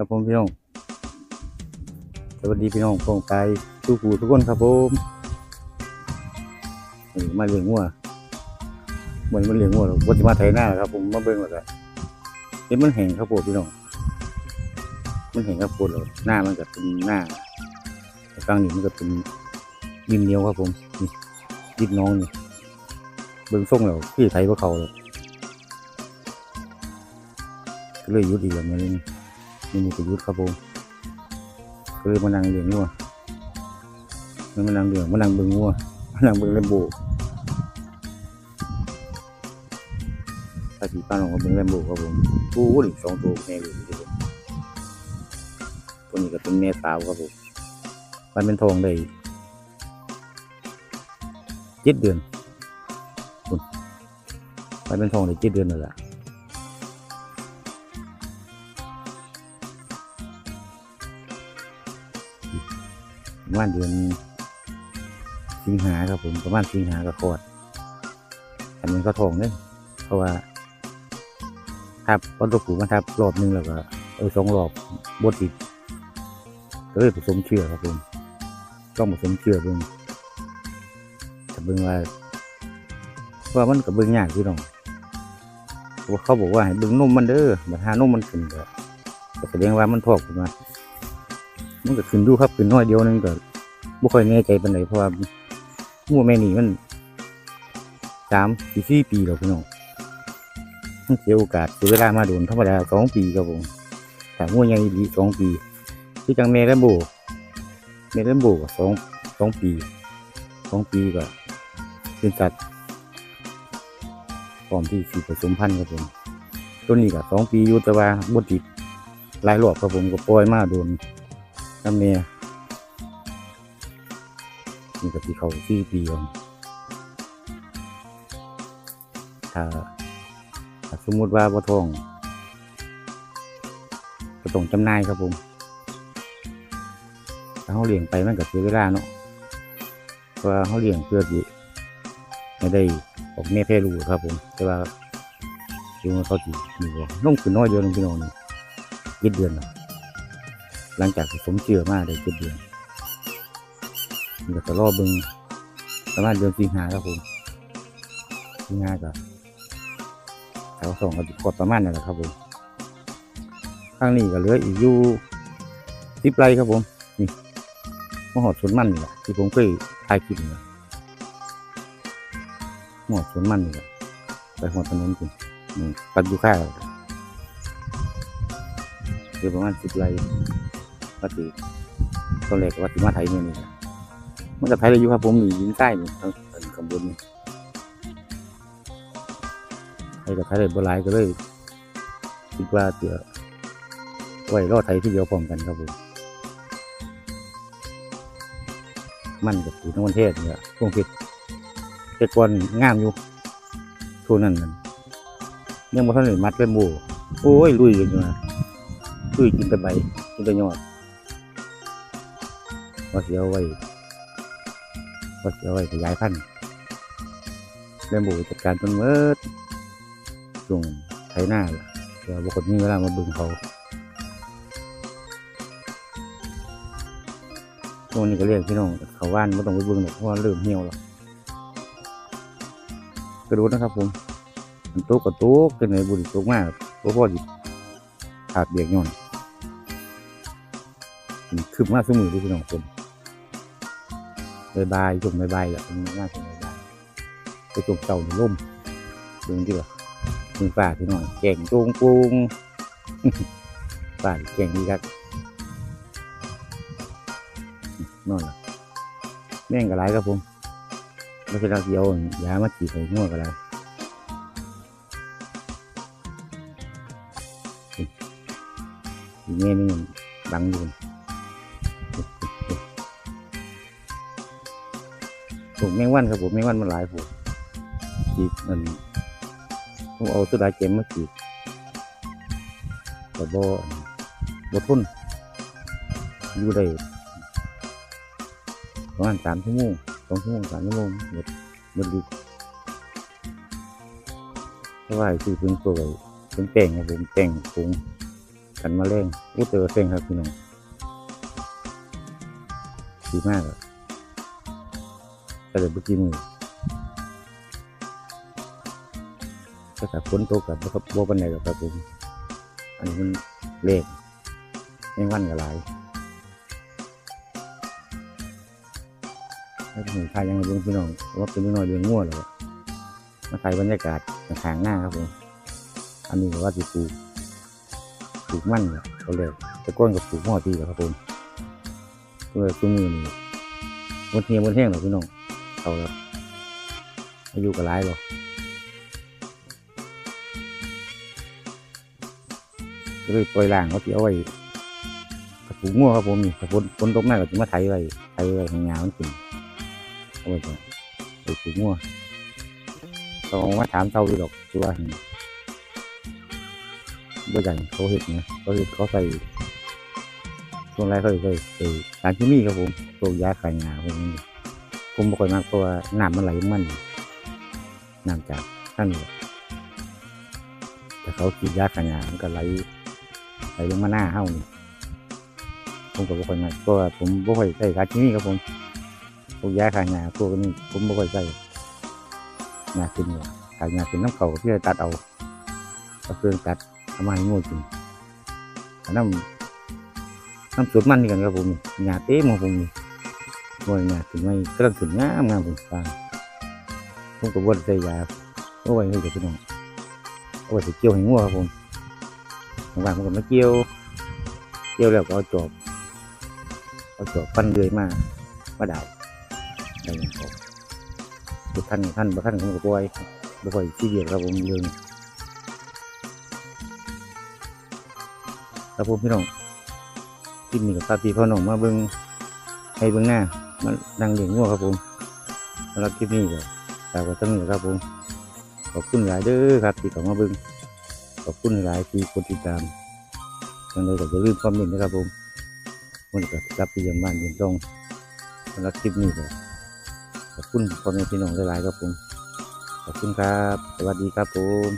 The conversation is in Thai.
ครับผมพี่น้อง สวัสดีพี่น้องพงไปทุกผู้ทุกคนครับผมนี่มาเลี้ยงงัวเหมือนมันเลี้ยงงัวหรอกว่าจะมาไถหน้าครับ ผมมาเบิ่งแล้วก็เห็นมันแห้งครับผมพี่น้อง มันแห้งครับผมแล้วหน้ามันก็เป็นหน้าแต่กลางนี่มันก็เป็นดินเหนียวครับผมนี่ดินน้องนี่เบิ่งส่งแล้วพี่ไถว่าเขาเลยก็เลยยุดอีกอย่างนี้ นี่นี่ก็ยุดครับผมก็เลยมานั่งเลี้ยงงัวมันมานั่งเลี้ยงมานั่งเบิ่งงัวมานั่งเบิ่งเลมโบภาษีป้านของเขาเบิ่งเลมโบครับผมปูอีกสองตัวแม่อยู่ที่ผมตัวนี้ก็เป็นแม่สาวครับผมมันเป็นทองได้เจ็ดเดือนคุณมันเป็นทองได้เจ็ดเดือนแล้วล่ะ ประมาณเดือนสิงหาครับผมประมาณสิงหาก็คลอดอันนี้ก็ทองเนี่ยเพราะว่าทับวันตัวผูมาทับรอบหนึงแล้วก็เออสองรอบบดติดก็เลยผสมเชื่อครับผมต้องผสมเชื่อเบิ่งแต่เบิ่งว่าเพราะว่ามันกับเบิ่งยากพี่น้องเพราะว่าเขาบอกว่าให้เบิ่งนมมันเด้อบัดหานมมันขึ้นก็แสดงว่ามันทอกมา มันก็ขึ้นดูครับขึ้นน้อยเดียวนึงก็บ่ค่อยแน่ใจปานใดเพราะว่ามู่แม่นี่มันสามสี่สี่ปีแล้วพี่น้องมันเสียโอกาสเสียเวลามาโดนธรรมดาสองปีครับผมแต่มู่ใหญ่ดีสองปีที่จังแม่แลมโบแม่แลมโบก็สองสองปีสองปีก็เป็นสัตว์พร้อมที่สิผสมพันธุ์ครับผมตัวนี้ก็สองปีอยู่แต่ว่าบ่ติดหลายรอบครับผมก็ปล่อยมาโดน น้ำเมียนี่ก็ที่เขาที่ปีก่อนถ้าถ้าสมมติว่าบ่ทองก็ต้องจำนายครับผมถ้าเขาเลี้ยงไปมันก็เสียเวลาเนาะเพราะเขาเลี้ยงเพื่อที่ไม่ได้ออกแม่แพร่ลูครับผมแต่ว่าดูว่เขาจีนี่บ่ลงขึ้นน้อยเดียวนึงพี่น้องนี่เจ็ดเดือนแล้ว หลังจากที่ผมเชื้อมาได้เจ็ดเดือนมันก็จะรอบิงประมาณเดือนสิงหาครับผมสิงหากับแถวสองก็จะกดประมาณนั่นแหละครับผมข้างนี้ก็เหลืออีกอยู่สิบไรครับผมนี่มหอดสวนมันนี่แหละที่ผมเคยถ่ายคลิปนี่มหอดสวนมันนี่แหละไปหัวถนนคุณนี่ปัดอยู่ข้างเหลือประมาณสิบไร่ วัดติตอนแรกก็วัดติมาไทยเนี่นี่มันก็ไทยเลยอยู่ครับผมมียินใต้นี่ทางทางข้างบนนี่ไทยกับไทยเลยโบราณก็เลยคิดว่าเดี๋ยวไว้รอดไทยที่เดียวพร้อมกันครับผมมันกับปูทั้งประเทศเนี่ยพวกเพชรเพชรกวนงามอยู่ช่วงนั้นนั่นยังบ่ทันได้มัดเป็นโบโอ้ยลุยกันอยู่นะลุยกินแต่ใบกินแต่ยอด ว่าเสียไว้ว่าเสียไว้ขยายพันธุ์เรื่องบูจัดการต้นเมิดช่วงไถหน้าล่ะเดี๋ยวบุคคลมีเวลามาบึงเขาช่วงนี้ก็เรียกพี่น้องเขาว่านไม่ต้องไปบึงหรอกเพราะว่าเริ่มเหี่ยวแล้วกระโดดนะครับผมมันต๊ะกับโต๊ะกันในบุรีต๊ะมากเพราะพ่อจิขาดเบียกย่อนคืบมาสมือที่พี่น้องผม บายบายจงบายบายแหละมันมากจงบายบายไปจงเต่าในร่มดูที่ว่ามือป่าพี่น้องแก่งโจงปูงป่าแก่งดีครับนอนละแม่งกระไรครับผมไม่ใช่เราเดียวยามาจีบไปง่วงกระไรอีกแง่นึงดังอยู่ ผมแมงวันครับผมแมงวันมันหลายผมจีบมันผมเอาตัวดาเจมมาจีบแต่บ่บ่ทุนอยู่ได้ประมาณสามชั่วโมงสองชั่วโมงสามชั่วโมงหมดหมดดิเพราะว่าคือเป็นตัวเป็นแต่งครับผมแต่งผงกันมาเร่งอู้เจอเซ็งครับพี่น้องดีมากอะก็ เลยบุกี้มือก็แต่ฝนตกกับบ่บ่ปันไหนหรอกครับผมอันนี้มันเลขแมงวันกับหลายแล้วถึงทายยังไงเบิ่งพี่น้องว่าเป็นนิดหน่อยเดือนง่วงเลยมาถ่ายบรรยากาศทางหน้าครับผมอันนี้ก็ว่าสิปลูกปลูกมันเนี่ยเขาเลยตะก้อนกับปลูกหม้อตีครับผมเพื่อซุ้มือนี่บนเทียบนแห้งหรอพี่น้อง เขาแล้วอายุก็หลายหรอกก็เลยปล่อยล่างเขาที่เอาไว้กับปลูกงัวครับผมนี่ถ้าฝนฝนตกหน้าก็จะมาไถไว้ไถไว้ให้งามันขึ้นเอาไว้ก่อนไปปลูกงัวต้องมาถามเตาดูดอกคือว่าบ่ใหญ่เขาเห็ดนะเขาเห็ดเขาใส่ช่วงแรกเขาใส่ใส่สารเคมีครับผมตัวยาขายงาพวกนี้ ผมบ่ค่อยมากเพราะว่าน้ำมันไหลมันน้ำจากท่านแต่เขาฉีดยาขยงามันก็ไหลไหลลงมาหน้าเฮ้านี่ผมก็บ่ค่อยมากเพราะว่าผมบ่ค่อยใส่สารเคมีครับผมพวกยาขยงาพวกนี้ผมบ่ค่อยใส่งาขึ้นเนี่ยขายงาขึ้นน้ำเขาก็เพื่อตัดเอาเอาเครื่องตัดทำไมงูกินอันน้ำน้ำสดมันนี่กันครับผมหยาเต้มของผมนี่ บ่อยหยาถึงไม่กำลังถึงงามงามผมฟังผมก็บ่ได้ใส่ยาเอาไว้ให้กับพี่น้องเอาไว้ใส่เกี่ยวให้งัวครับผมบางวันผมก็มาเกี่ยว เกี่ยวแล้วก็เอาจอบเอาจอบฟันเลยมามาดาวอะได้ยังเงี้ยครับท่านท่านบ่ท่านผมก็บ่อยบ่ค่อยซีเรียสครับผมเรื่องครับผมพี่น้องคลิปนี้กับตาตีพ่อหน้องมาเบิ้งให้เบิ้งหน้า มันดังเลี้ยงงัวครับผมสำหรับคลิปนี้ก็ฝากไว้ตั้งนี้ครับผม ขอบคุณหลายเด้อครับที่เข้ามาเบิ้งขอบคุณหลายที่กดติดตามยังไงก็อย่าลืมคอมเมนต์นะครับผมมันก็รับไปยี่ยมบ้านยี่ยมช่องสำหรับคลิปนี้ก็ขอบคุณพ่อแม่พี่น้องหลายๆครับผม ขอบคุณครับ สวัสดีครับผม